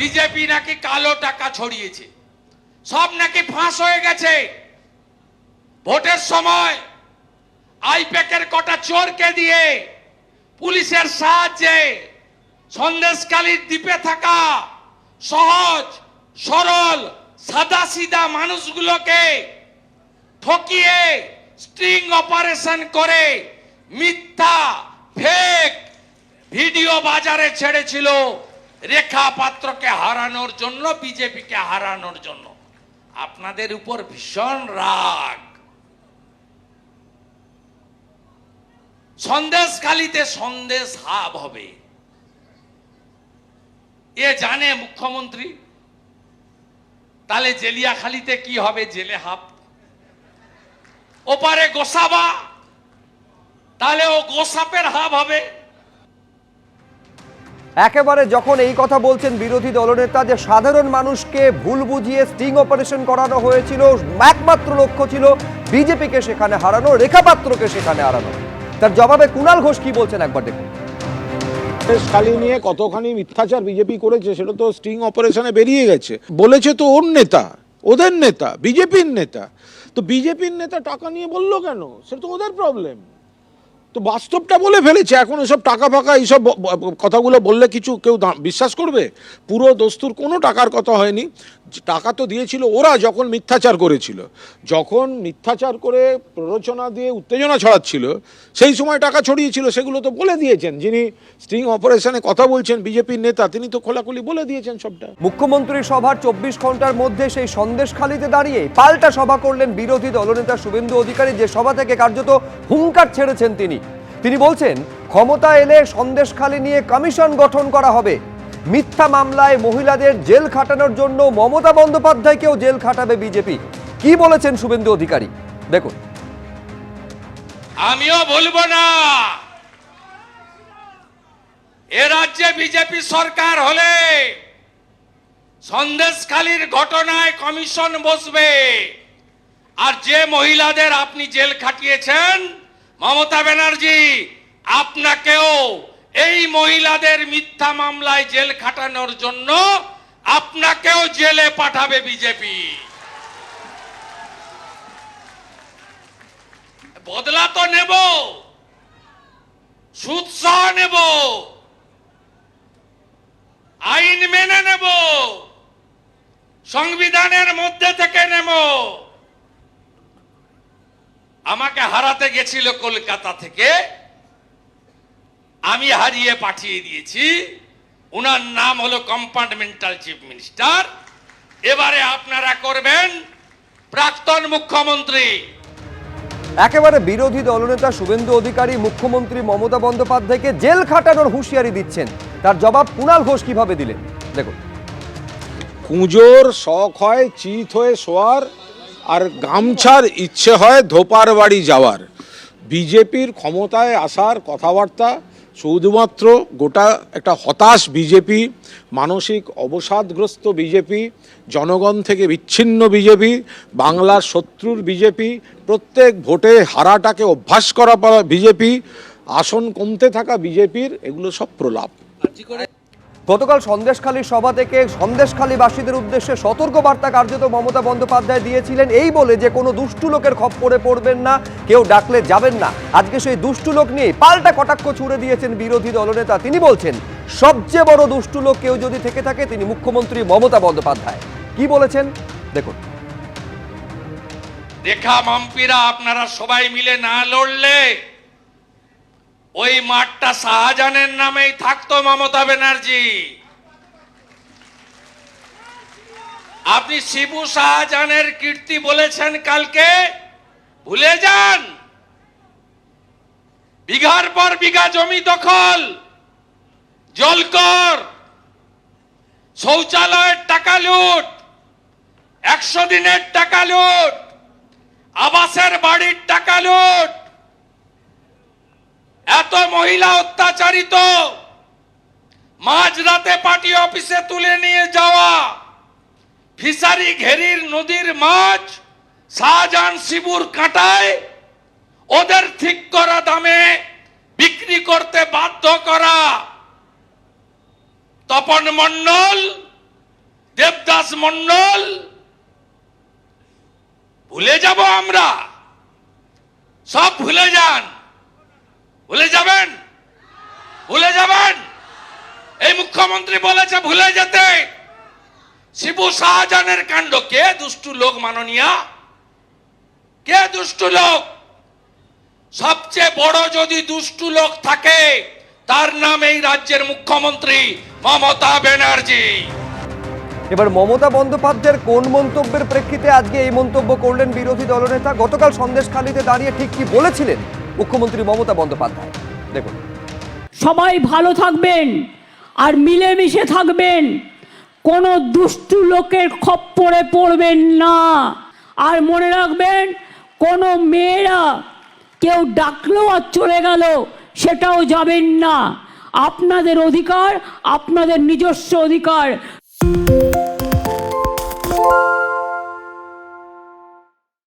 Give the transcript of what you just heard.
BJP নাকি কালো টাকা ছড়িয়েছে। সব নাকি ফাঁস হয়ে গেছে। ভোটের সময় আইপ্যাকের কটা চোরকে দিয়ে পুলিশের সাহায্যে সন্দেশকালীর দ্বীপে থাকা সহজ, সরল সাদা সিধা মানুষগুলোকে ঠকিয়ে স্ট্রিং অপারেশন করে মিথ্যা, ফেক ভিডিও বাজারে ছেড়েছিল রেখা পাত্রকে হারানোর জন্য, বিজেপিকে হারানোর জন্য। আপনাদের উপর ভীষণ রাগ। সন্দেশখালিতে সন্দেশ হাব হবে। এ জানে মুখ্যমন্ত্রী? তাহলে জেলিয়াখালিতে কি হবে? জেলে হাব। ওপারে গোসাবা, তাহলে ও গোসাপের হাব হবে। একেবারে যখন এই কথা বলছেন বিরোধী দলনেতা যে সাধারণ মানুষকে ভুল বুঝিয়ে স্টিং অপারেশন করানো হয়েছিল, একমাত্র লক্ষ্য ছিল বিজেপিকে সেখানে হারানো, রেখাপাত্রকে সেখানে হারানো। তার জবাবে কুণাল ঘোষ কি বলছেন একবার দেখুন। খালি নিয়ে কতখানি মিথ্যাচার বিজেপি করেছে, সেটা তো স্টিং অপারেশনে বেরিয়ে গেছে। বলেছে তো ওর নেতা, ওদের নেতা, বিজেপির নেতা। তো বিজেপির নেতা টাকা নিয়ে বলল কেন? সেটা তো ওদের প্রবলেম তো বাস্তবটা বলে ফেলেছে, এখন এসব টাকা ফাঁকা, এইসব কথাগুলো বললে কিছু কেউ বিশ্বাস করবে? পুরো দস্তুর কোনো টাকার কথা হয়নি। টাকা তো দিয়েছিল, ওরা যখন মিথ্যাচার করেছিল, যখন মিথ্যাচার করে প্ররোচনা দিয়ে উত্তেজনা ছড়াচ্ছিল, সেই সময় টাকা ছড়িয়েছিল, সেগুলো তো বলে দিয়েছেন। যিনি স্টিং অপারেশনে কথা বলছেন, বিজেপির নেতা, তিনি তো খোলাখুলি বলে দিয়েছেন সবটা। মুখ্যমন্ত্রী সভার চব্বিশ ঘণ্টার মধ্যে সেই সন্দেশখালিতে দাঁড়িয়ে পাল্টা সভা করলেন বিরোধী দলনেতা শুভেন্দু অধিকারী, যে সভা থেকে কার্যত হুঙ্কার ছেড়েছেন তিনি। তিনি বলছেন, ক্ষমতা এলে সন্দেশখালি নিয়ে কমিশন গঠন করা হবে। মিথ্যা মামলায় মহিলাদের জেল খাটানোর জন্য মমতা বন্দ্যোপাধ্যায়কেও জেল খাটাবে বিজেপি। কি বলেছেন শুভেন্দু অধিকারী? দেখুন। আমিও বলব না। এ রাজ্যে বিজেপি সরকার হলে সন্দেশখালীর ঘটনায় কমিশন বসবে। আর যে মহিলাদের আপনি জেল খাটিয়েছেন, মমতা ব্যানার্জি, আপনাকেও এই মহিলাদের মিথ্যা মামলায় জেল খাটানোর জন্য আপনাকেও জেলে পাঠাবে বিজেপি। বদলা তো নেব সুদ সহ নেব, আইন মেনে নেব, সংবিধানের মধ্যে থেকে নেব। আমাকে হারাতে গেছিল কলকাতা থেকে আমি হারিয়ে পাঠিয়ে দিয়েছি। উনার নাম হলো কম্পার্টমেন্টাল চিফ মিনিস্টার। এবারে আপনারা করবেন প্রাক্তন মুখ্যমন্ত্রী। একেবারে বিরোধী দলনেতা শুভেন্দু অধিকারী মুখ্যমন্ত্রী মমতা বন্দ্যোপাধ্যায়কে জেল খাটানোর হুঁশিয়ারি দিচ্ছেন। তার জবাব কুণাল ঘোষ কীভাবে দিলেন? দেখুন। কুঁজোর শখ হয় চিত হয়ে শোয়ার আর গামছার ইচ্ছে হয় ধোপার বাড়ি যাওয়ার। বিজেপির ক্ষমতায় আসার কথাবার্তা শুধুমাত্র গোটা একটা হতাশ বিজেপি, মানসিক অবসাদগ্রস্ত বিজেপি, জনগণ থেকে বিচ্ছিন্ন বিজেপি, বাংলার শত্রুর বিজেপি, প্রত্যেক ভোটে হারাটাকে অভ্যাস করা বিজেপি, আসন কমতে থাকা বিজেপির, এগুলো সব প্রলাপ। গতকাল সন্দেশখালী সভা থেকে সন্দেশখালীবাসীদের উদ্দেশ্যে সতর্ক বার্তা কার্যত মমতা বন্দ্যোপাধ্যায় দিয়েছিলেন। এই বলে যে, কোনো দুষ্টু লোকের খপ্পরে পড়বেন না, কেউ ডাকলে যাবেন না। আজকে সেই দুষ্টু লোক নিয়ে পাল্টা কটাক্ষ ছুড়ে দিয়েছেন বিরোধী দলনেতা। তিনি বলছেন, সবচেয়ে বড় দুষ্টু লোক কেউ যদি থেকে থাকে, তিনি মুখ্যমন্ত্রী মমতা বন্দ্যোপাধ্যায়। কি বলেছেন? দেখুন। দেখা মাম্পিরা আপনারা সবাই মিলে না লড়লে ওই মাঠটা শাহজাহানের নামেই থাকতো মমতা ব্যানার্জি। আপনি শিবু শাহজাহানের কীর্তি বলেছেন কালকে? ভুলে যান! বিঘার পর বিঘা জমি দখল জলকর শৌচালয়ের টাকা লুট, একশো দিনের টাকা লুট, আবাসের বাড়ির টাকা লুট এত মহিলা অত্যাচারিত। মাঝরাতে পার্টি অফিসে তুলে নিয়ে যাওয়া। ফিসারি ঘেরির নদীর মাছ, শাহজাহান শিবুর কাঁটায় ওদের ঠিক করা দামে বিক্রি করতে বাধ্য করা। তপন মণ্ডল, দেবদাস মন্ডল ভুলে যাব আমরা। সব ভুলে যান। ভুলে যাবেন। ভুলে যাবেন। এই মুখ্যমন্ত্রী বলেছে ভুলে যেতে। শিবু শাহজাহানের কাণ্ড। কে দুষ্টু লোক মাননীয়া? কে দুষ্টু লোক? সবচেয়ে বড় যদি দুষ্টু লোক থাকে, তার নাম এই রাজ্যের মুখ্যমন্ত্রী মমতা ব্যানার্জি। এবার মমতা বন্দ্যোপাধ্যায়ের কোন মন্তব্যের প্রেক্ষিতে আজকে এই মন্তব্য করলেন বিরোধী দলনেতা? গতকাল সন্দেশখালীতে দাঁড়িয়ে ঠিক কি বলেছিলেন? মুখ্যমন্ত্রী মমতা বন্দ্যোপাধ্যায়। দেখুন। সবাই ভালো থাকবেন আর মিলেমিশে থাকবেন। কোনো দুষ্টু লোকের খপ্পরে পড়বেন না। আর মনে রাখবেন, কোনো মেয়েরা কেউ ডাকলেও আর চলে গেল, সেটাও যাবেন না। আপনাদের অধিকার, আপনাদের নিজস্ব অধিকার।